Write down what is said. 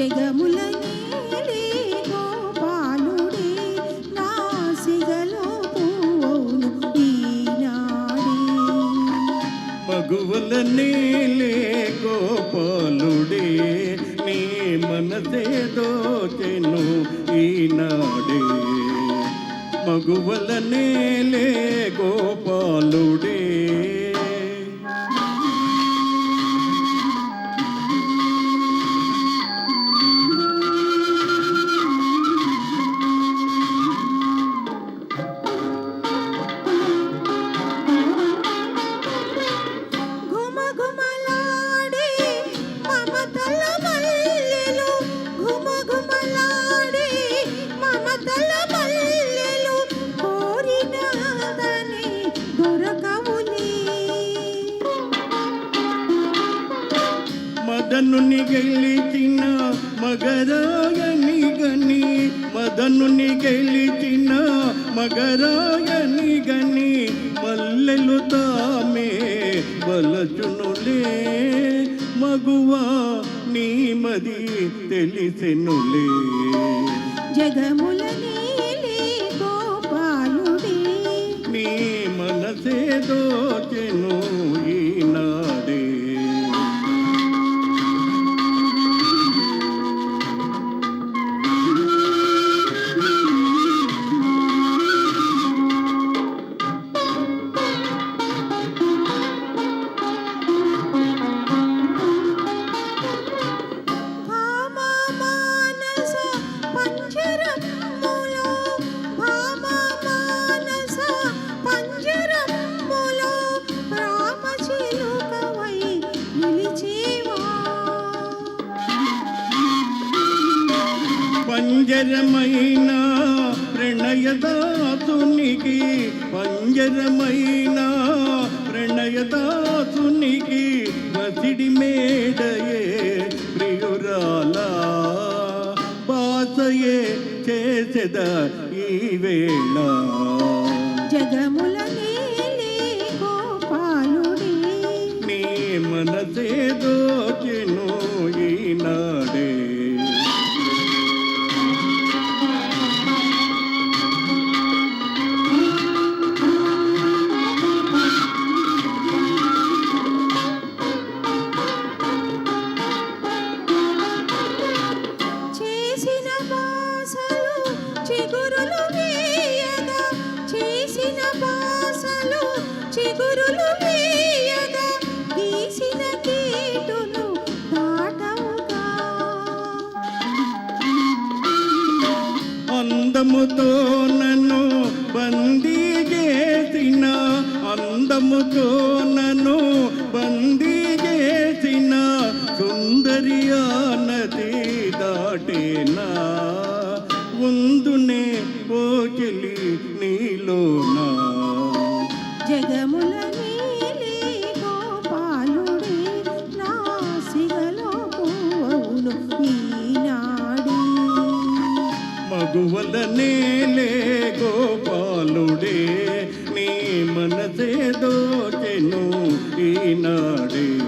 జగముల గోపాలుడే నా సిగలో పువ్వును ఈనాడే. మగువల నీలే గోపాలుడే నీ మనసే దోచెను ఈనాడే. మగువల నేలే గోపాలుడే మదనుని గెలిచిన మగరాయని గని. మదనుని గెలిచిన మగరాయని గని. మల్లెలు తామే వలచునులే. మగువా నీ మది తెలిసెనులే. జగముల నీలే గోపాలుడే. నీ మనసే దోచెను. పంజరమైన ప్రణయదాతునికి పంజరమైన ప్రణయదాతునికి వసిడి మేడయే ప్రియురాలా. బాసయే చేసెద ఈ వేళ. జగముల అందముతో నన్ను బందీ చేసిన అందముతో నన్ను బందీ చేసిన సుందరియా నది దాటేనా ఉందునే పోకిలి నీలోనా? జగములను మగువల గోపాలుడే నీ మనసే దోచెను ఈనాడే.